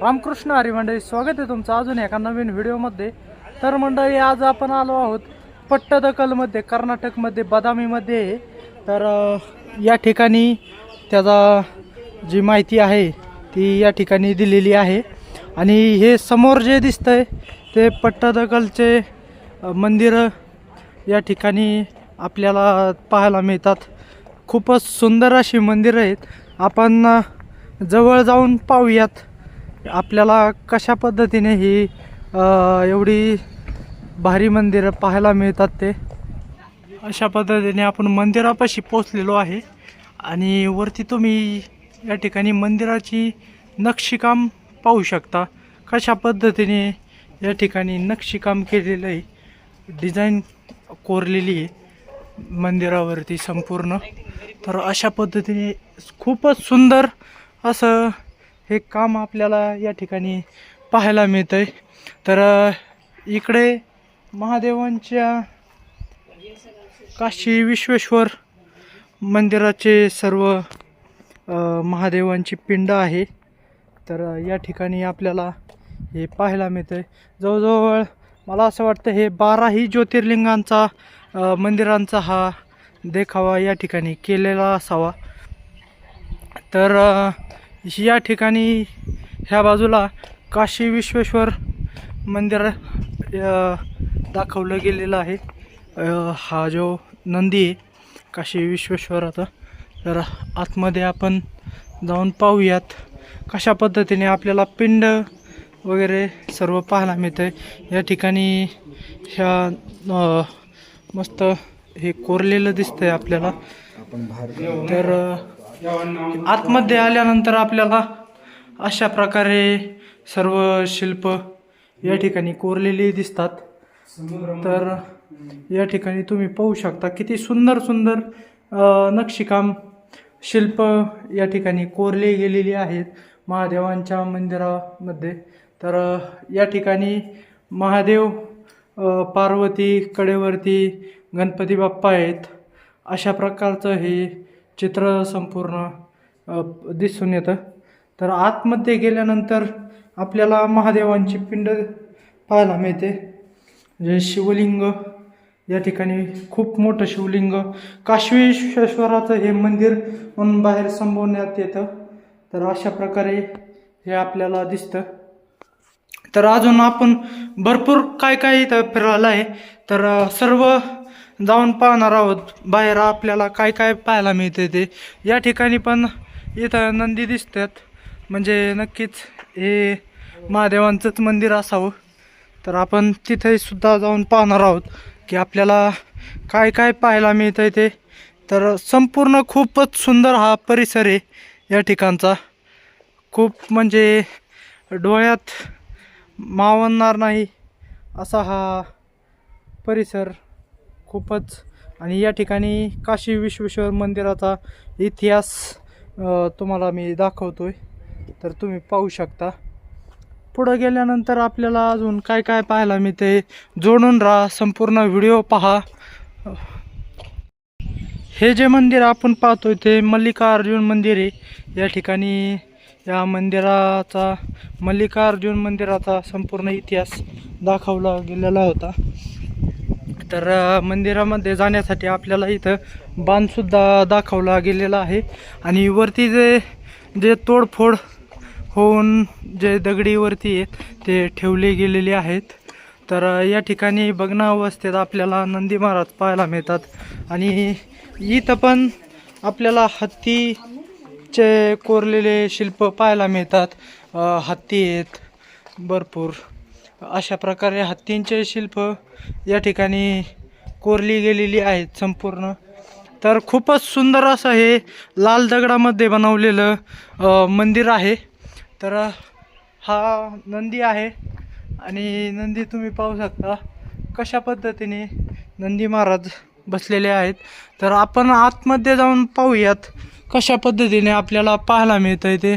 रामकृष्ण हरी मंडळी स्वागत आहे तुमचं अजून एका नवीन व्हिडिओमध्ये. तर मंडळी आज आपण आलो आहोत पट्टदकलमध्ये कर्नाटकमध्ये बदामीमध्ये. आहे. तर या ठिकाणी त्याचा जी माहिती आहे ती या ठिकाणी दिलेली आहे. आणि हे समोर जे दिसतंय ते पट्टदकलचे मंदिरं या ठिकाणी आपल्याला पाहायला मिळतात. खूपच सुंदर अशी मंदिरं आहेत. आपण जवळ जाऊन पाहूयात. आपल्याला कशा पद्धतीने ही एवढी भारी मंदिरं पाहायला मिळतात ते? अशा पद्धतीने आपण मंदिरापाशी पोचलेलो आहे आणि वरती तुम्ही या ठिकाणी मंदिराची नक्षीकाम पाहू शकता. कशा पद्धतीने या ठिकाणी नक्षीकाम केलेलं आहे डिझाईन कोरलेली आहे मंदिरावरती संपूर्ण. तर अशा पद्धतीने खूपच सुंदर असं हे काम आपल्याला या ठिकाणी पाहायला मिळतं आहे तर इकडे महादेवांच्या काशी विश्वेश्वर मंदिराचे सर्व महादेवांची पिंड आहे. तर या ठिकाणी आपल्याला हे पाहायला मिळतं आहे जवळजवळ मला असं वाटतं हे बाराही ज्योतिर्लिंगांचा मंदिरांचा हा देखावा या ठिकाणी केलेला असावा. तर या ठिकाणी ह्या बाजूला काशी विश्वेश्वर मंदिर दाखवलं गेलेलं आहे. हा जो नंदी आहे काशी विश्वेश्वराचा तर आतमध्ये आपण जाऊन पाहूयात कशा पद्धतीने आपल्याला पिंड वगैरे सर्व पाहायला मिळतं आहे या ठिकाणी ह्या मस्त हे कोरलेलं दिसतंय आपल्याला. तर आतमध्ये आल्यानंतर आपल्याला अशा प्रकारे सर्व शिल्प या ठिकाणी कोरलेली दिसतात. तर या ठिकाणी तुम्ही पाहू शकता किती सुंदर सुंदर नक्षीकाम शिल्प या ठिकाणी कोरले गेलेली आहेत महादेवांच्या मंदिरामध्ये. तर या ठिकाणी महादेव पार्वती कडेवरती गणपती बाप्पा आहेत. अशा प्रकारचं हे चित्र संपूर्ण दिसून येतं. तर आतमध्ये गेल्यानंतर आपल्याला महादेवांची पिंड पाहायला मिळते. जे शिवलिंग या ठिकाणी खूप मोठं शिवलिंग. काश्वेश्वराचं हे मंदिर म्हणून बाहेर संबोवण्यात येतं. तर अशा प्रकारे हे आपल्याला दिसतं. तर अजून आपण भरपूर काय काय इथं फिरायला आहे. तर सर्व जाऊन पाहणार आहोत. बाहेर आपल्याला काय काय पाहायला मिळते ते. या ठिकाणी पण इथं नंदी दिसतात. म्हणजे नक्कीच हे महादेवांचंच मंदिर असावं. तर आपण तिथेसुद्धा जाऊन पाहणार आहोत की आपल्याला काय काय पाहायला मिळतं ते. तर संपूर्ण खूपच सुंदर हा परिसर आहे या ठिकाणचा. खूप म्हणजे डोळ्यात मावणार नाही असा हा परिसर खूपच. आणि या ठिकाणी काशी विश्वेश्वर मंदिराचा इतिहास तुम्हाला मी दाखवतो आहे तर तुम्ही पाहू शकता. पुढं गेल्यानंतर आपल्याला अजून काय काय पाहायला मिळते जोडून राहा संपूर्ण व्हिडिओ पहा. हे जे मंदिर आपण पाहतोय ते मल्लिकार्जुन मंदिर आहे. या ठिकाणी या मंदिराचा मल्लिकार्जुन मंदिराचा संपूर्ण इतिहास दाखवला गेलेला होता. तर मंदिरामध्ये जाण्यासाठी आपल्याला इथं बांधसुद्धा दाखवला गेलेला आहे. आणि वरती जे जे तोडफोड होऊन जे दगडीवरती आहेत ते ठेवले गेलेले आहेत. तर या ठिकाणी बघणं अवस्थेत आपल्याला नंदी महाराज पाहायला मिळतात. आणि इथं पण आपल्याला हत्तीचे कोरलेले शिल्प पाहायला मिळतात. हत्ती आहेत भरपूर. अशा प्रकारे हत्तींचे शिल्प या ठिकाणी कोरली गेलेली आहेत संपूर्ण. तर खूपच सुंदर असं हे लाल दगडामध्ये बनवलेलं मंदिर आहे. तर हा नंदी आहे आणि नंदी तुम्ही पाहू शकता कशा पद्धतीने नंदी महाराज बसलेले आहेत. तर आपण आतमध्ये जाऊन पाहूयात कशा पद्धतीने आपल्याला पाहायला मिळतं आहे ते.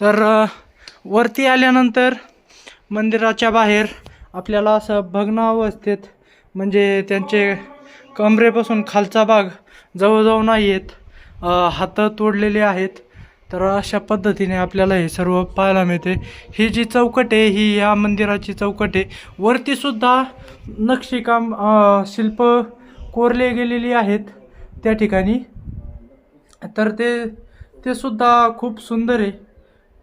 तर वरती आल्यानंतर मंदिराच्या बाहेर आपल्याला असं भग्न अवस्थेत म्हणजे त्यांचे कमरेपासून खालचा भाग जवळजवळ नाही आहेत हातं तोडलेले आहेत. तर अशा पद्धतीने आपल्याला हे सर्व पाहायला मिळते. ही जी चौकट आहे ही या मंदिराची चौकट आहे. वरतीसुद्धा नक्षीकाम शिल्प कोरले गेलेली आहेत त्या ठिकाणी. तर ते ते सुद्धा खूप सुंदर आहे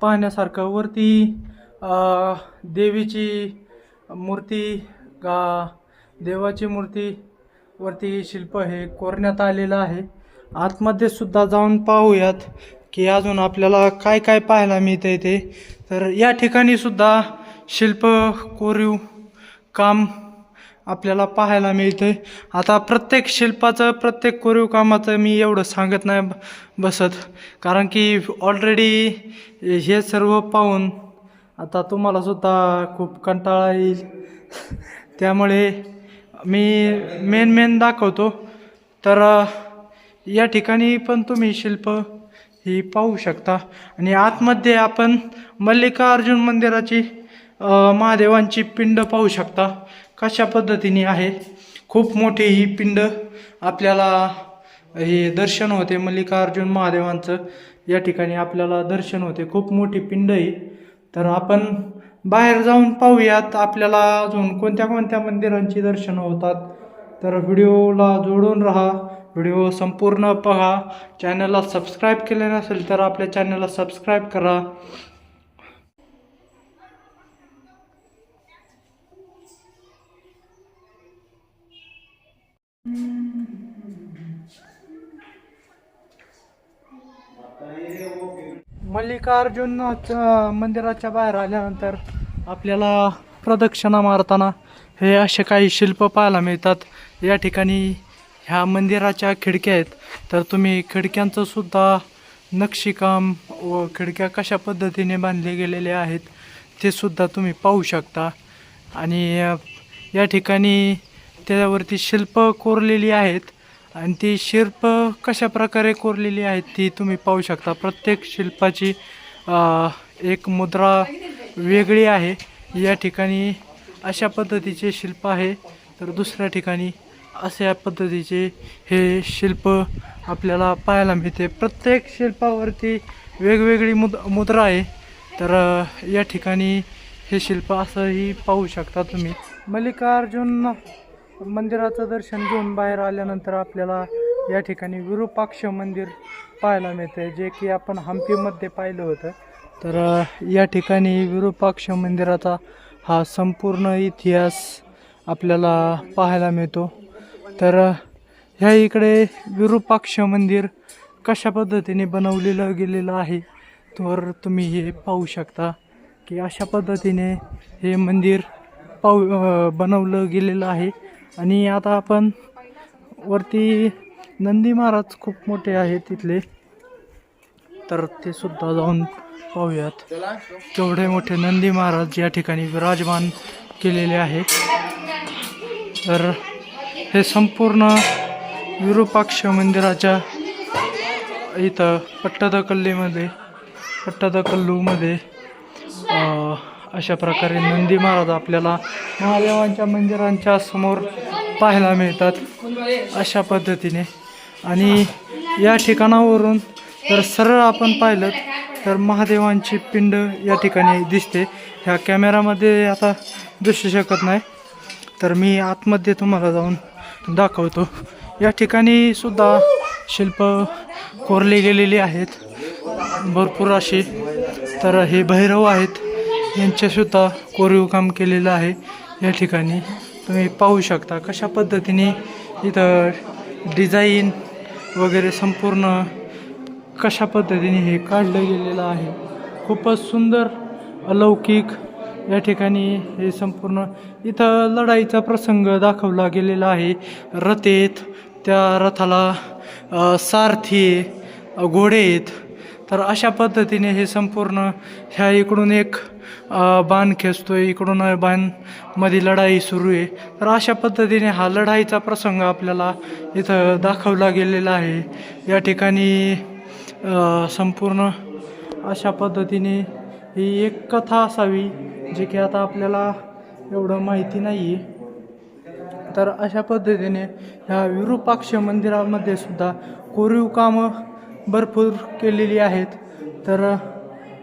पाहण्यासारखं. वरती देवीची मूर्ती का देवाची मूर्ती वरती शिल्प हे कोरण्यात आलेलं आहे. आतमध्ये सुद्धा जाऊन पाहूयात की अजून आपल्याला काय काय पाहायला मिळतंय ते. तर या ठिकाणी सुद्धा शिल्प कोरीव काम आपल्याला पाहायला मिळते आता प्रत्येक शिल्पाचं प्रत्येक कोरीव कामाचं मी एवढं सांगत नाही बसत. कारण की ऑलरेडी हे सर्व पाहून आता तुम्हाला सुद्धा खूप कंटाळा येईल. त्यामुळे मी मेन मेन दाखवतो. तर या ठिकाणी पण तुम्ही शिल्प ही पाहू शकता. आणि आतमध्ये आपण मल्लिकार्जुन मंदिराची महादेवांची पिंड पाहू शकता. कशा पद्धतीने आहे? खूप मोठी ही पिंड आपल्याला हे दर्शन होते मल्लिकार्जुन महादेवांचं. या ठिकाणी आपल्याला दर्शन होते. खूप मोठी पिंड ही तर आपण बाहेर जाऊन पाहूयात आपल्याला अजून कोणत्या कोणत्या मंदिरांची दर्शनं होतात. तर व्हिडिओला जोडून राहा. व्हिडिओ संपूर्ण पहा. चॅनलला सबस्क्राईब केले नसेल तर आपल्या चॅनलला सबस्क्राईब करा. मल्लिकार्जुन मंदिराच्या बाहेर आल्यानंतर आपल्याला प्रदक्षिणा मारताना हे असे काही शिल्प पाहायला मिळतात. या ठिकाणी ह्या मंदिराच्या खिडक्या आहेत. तर तुम्ही खिडक्यांचं सुद्धा नक्षीकाम व खिडक्या कशा पद्धतीने बांधले गेलेले आहेत ते सुद्धा तुम्ही पाहू शकता. आणि या ठिकाणी त्याच्यावरती शिल्प कोरलेली आहेत. आणि ती शिल्प कशा प्रकारे कोरलेली आहेत ती तुम्ही पाहू शकता. प्रत्येक शिल्पाची एक मुद्रा वेगळी आहे. या ठिकाणी अशा पद्धतीचे शिल्प आहे. तर दुसऱ्या ठिकाणी अशा पद्धतीचे हे शिल्प आपल्याला पाहायला मिळते. प्रत्येक शिल्पावरती वेगवेगळी मुद मुद्रा आहे. तर या ठिकाणी हे शिल्प असंही पाहू शकता तुम्ही. मल्लिकार्जुन मंदिराचं दर्शन घेऊन बाहेर आल्यानंतर आपल्याला या ठिकाणी विरूपाक्ष मंदिर पाहायला मिळतं जे की आपण हम्पीमध्ये पाहिलं होतं. तर या ठिकाणी विरूपाक्ष मंदिराचा हा संपूर्ण इतिहास आपल्याला पाहायला मिळतो. तर ह्या इकडे विरूपाक्ष मंदिर कशा पद्धतीने बनवलेलं गेलेलं आहे तर तुम्ही हे पाहू शकता की अशा पद्धतीने हे मंदिर पाऊ बनवलं गेलेलं आहे. आणि आता आपण वरती नंदी महाराज खूप मोठे आहेत तिथले. तर ते सुद्धा जाऊन पाहूयात. केवढे मोठे नंदी महाराज या ठिकाणी विराजमान केलेले आहे. तर हे संपूर्ण विरूपाक्ष मंदिराच्या इथं पट्टदकल्लीमध्ये पट्टदकल्लूमध्ये अशा प्रकारे नंदी महाराज आपल्याला महादेवांच्या मंदिरांच्या समोर पाहायला मिळतात अशा पद्धतीने. आणि या ठिकाणावरून जर सरळ आपण पाहिलं तर महादेवांची पिंड या ठिकाणी दिसते. ह्या कॅमेरामध्ये आता दिसू शकत नाही. तर मी आतमध्ये तुम्हाला जाऊन दाखवतो. या ठिकाणी सुद्धा शिल्प कोरले गेलेली आहेत. भरपूर असे. तर हे भैरव आहेत. यांच्यासुद्धा कोरीव काम केलेलं आहे या ठिकाणी. तुम्ही पाहू शकता कशा पद्धतीने इथं डिझाईन वगैरे संपूर्ण कशा पद्धतीने हे काढलं गेलेलं आहे. खूपच सुंदर अलौकिक या ठिकाणी हे संपूर्ण इथं लढाईचा प्रसंग दाखवला गेलेला आहे. रथेत त्या रथाला सारथी घोडे आहेत. तर अशा पद्धतीने हे संपूर्ण ह्या इकडून एक अ, बाण खेचतोय इकडून बाणमध्ये लढाई सुरू आहे. तर अशा पद्धतीने हा लढाईचा प्रसंग आपल्याला इथं दाखवला गेलेला आहे. या ठिकाणी संपूर्ण अशा पद्धतीने ही एक कथा असावी जी की आता आपल्याला एवढं माहिती नाही आहे तर अशा पद्धतीने ह्या विरूपाक्ष मंदिरामध्ये सुद्धा कोरीव कामं भरपूर केलेली आहेत. तर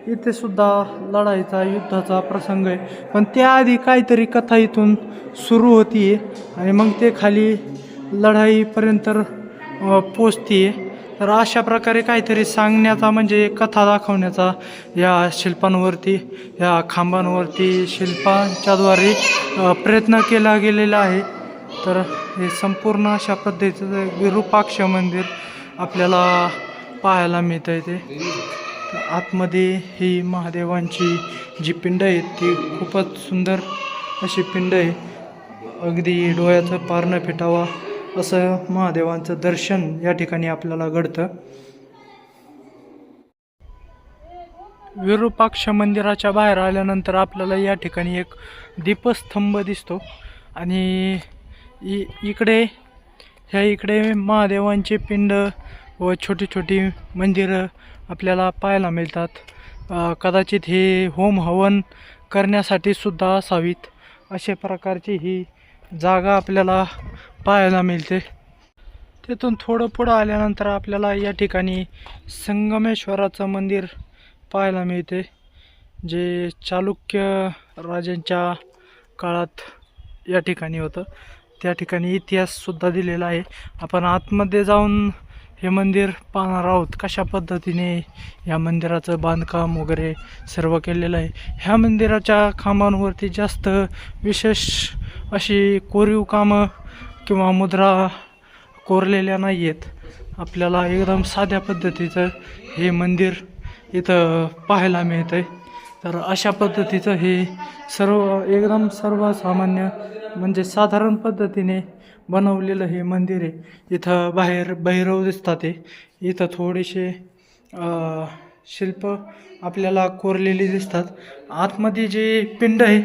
इथे सुद्धा लढाईचा युद्धाचा प्रसंग आहे. पण त्याआधी काहीतरी कथा इथून सुरू होती आणि मग ते खाली लढाईपर्यंत पोचते तर अशा प्रकारे काहीतरी सांगण्याचा म्हणजे कथा दाखवण्याचा या शिल्पांवरती या खांबांवरती शिल्पांच्याद्वारे प्रयत्न केला गेलेला आहे. तर हे संपूर्ण अशा पद्धतीचं विरूपाक्ष मंदिर आपल्याला पाहायला मिळतं आहे ते. आतमध्ये ही महादेवांची जी पिंड आहे ती खूपच सुंदर अशी पिंड आहे. अगदी डोळ्याचं पारणं फिटावा असं महादेवांचं दर्शन या ठिकाणी आपल्याला घडतं. विरूपाक्ष मंदिराच्या बाहेर आल्यानंतर आपल्याला या ठिकाणी एक दीपस्तंभ दिसतो. आणि इ इकडे ह्या इकडे महादेवांचे पिंड व छोटी छोटी मंदिरं आपल्याला पाहायला मिळतात. कदाचित हे होम हवन करण्यासाठी सुद्धा असावीत. अशा प्रकारची ही जागा आपल्याला पाहायला मिळते. तिथून थोडं पुढं आल्यानंतर आपल्याला या ठिकाणी संगमेश्वराचं मंदिर पाहायला मिळते जे चालुक्य राजांच्या काळात या ठिकाणी होतं. त्या ठिकाणी इतिहाससुद्धा दिलेला आहे. आपण आतमध्ये जाऊन हे मंदिर पाहणार आहोत कशा पद्धतीने या मंदिराचं बांधकाम वगैरे सर्व केलेलं आहे. ह्या मंदिराच्या खांबांवरती जास्त विशेष अशी कोरीव कामं किंवा मुद्रा कोरलेल्या नाही आहेत आपल्याला एकदम साध्या पद्धतीचं हे मंदिर इथं पाहायला मिळतं आहे तर अशा पद्धतीचं हे सर्व एकदम सर्वसामान्य म्हणजे साधारण पद्धतीने बनवलेलं हे मंदिर आहे. इथं बाहेर भैरव दिसतात आहे इथं थोडेसे शिल्प आपल्याला कोरलेली दिसतात. आतमध्ये जे पिंड आहे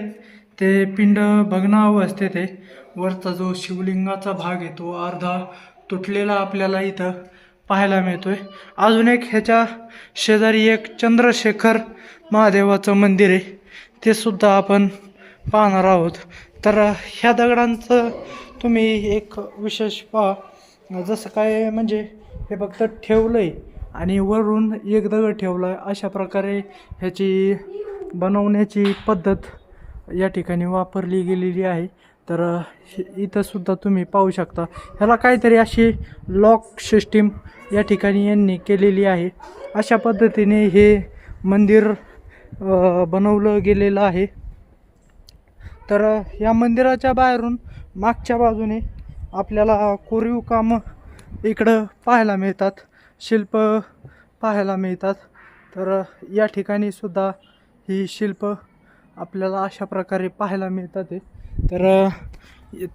ते पिंड भग्नाव असते ते. वरचा जो शिवलिंगाचा भाग आहे तो अर्धा तुटलेला आपल्याला इथं पाहायला मिळतो आहे अजून एक ह्याच्या शेजारी एक चंद्रशेखर महादेवाचं मंदिर आहे. ते सुद्धा आपण पाहणार आहोत. तर ह्या दगडांचं तुम्ही एक विशेष पहा. जसं काय म्हणजे हे फक्त ठेवलं आहे आणि वरून एक दगड ठेवला आहे अशा प्रकारे ह्याची बनवण्याची पद्धत या ठिकाणी वापरली गेलेली आहे. तर इथंसुद्धा तुम्ही पाहू शकता. ह्याला काहीतरी अशी लॉक सिस्टीम या ठिकाणी यांनी केलेली आहे. अशा पद्धतीने हे मंदिर बनवलं गेलेलं आहे. तर या मंदिराच्या बाहेरून मागच्या बाजूने आपल्याला कोरीव कामं इकडं पाहायला मिळतात. शिल्प पाहायला मिळतात. तर या ठिकाणी सुद्धा ही शिल्प आपल्याला अशा प्रकारे पाहायला मिळतात आहे. तर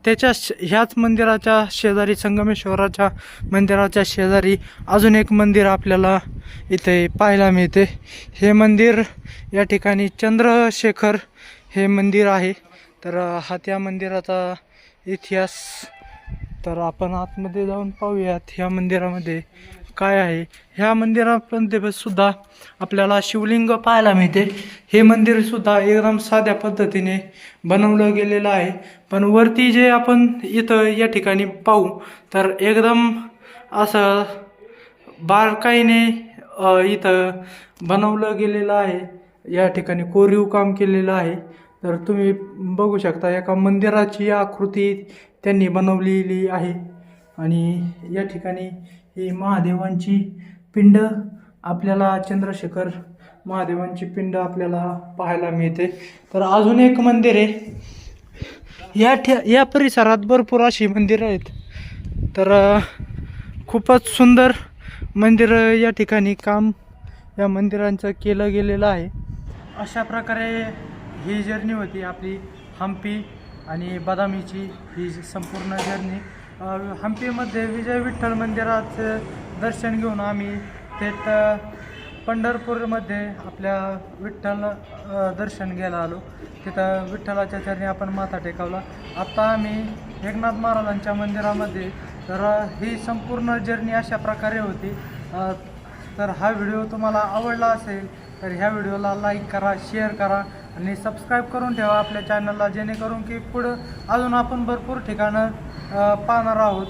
त्याच्या ह्याच मंदिराच्या शेजारी संगमेश्वराच्या मंदिराच्या शेजारी अजून एक मंदिर आपल्याला इथे पाहायला मिळते. हे मंदिर या ठिकाणी चंद्रशेखर हे मंदिर आहे. तर हा त्या मंदिराचा इतिहास. तर आपण आतमध्ये जाऊन पाहूयात ह्या मंदिरामध्ये. काय आहे? ह्या मंदिरामध्ये सुद्धा आपल्याला शिवलिंग पाहायला मिळते. हे मंदिर सुद्धा एकदम साध्या पद्धतीने बनवलं गेलेलं आहे. पण वरती जे आपण इथं या ठिकाणी पाहू तर एकदम असं बारकाईने इथं बनवलं गेलेलं आहे. या ठिकाणी कोरीव काम केलेलं आहे. तर तुम्ही बघू शकता एका मंदिराची आकृती त्यांनी बनवलेली आहे. आणि या ठिकाणी ही महादेवांची पिंड आपल्याला चंद्रशेखर महादेवांची पिंड आपल्याला पाहायला मिळते. तर अजून एक मंदिर आहे. या ठे या परिसरात भरपूर अशी मंदिरं आहेत. तर खूपच सुंदर मंदिर या ठिकाणी काम या मंदिरांचं केलं गेलेलं आहे. अशा प्रकारे ही जर्नी होती आपली हम्पी आणि बदामीची ही संपूर्ण जर्नी हम्पीमध्ये विजय विठ्ठल मंदिराचं दर्शन घेऊन आम्ही थेट पंढरपूरमध्ये आपल्या विठ्ठल दर्शन घ्यायला आलो. तिथं विठ्ठलाच्या चरणी आपण माथा टेकवला. आत्ता आम्ही एकनाथ महाराजांच्या मंदिरामध्ये तर ही संपूर्ण जर्नी अशा प्रकारे होती. तर हा व्हिडिओ तुम्हाला आवडला असेल तर ह्या व्हिडिओला लाईक करा शेअर करा. आणि सबस्क्राईब करून ठेवा आपल्या चॅनलला जेणेकरून की पुढं अजून आपण भरपूर ठिकाणं पाहणार आहोत.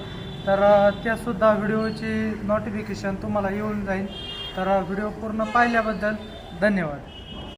तर त्यासुद्धा व्हिडिओची नोटिफिकेशन तुम्हाला येऊन जाईल. तर व्हिडिओ पूर्ण पाहिल्याबद्दल धन्यवाद.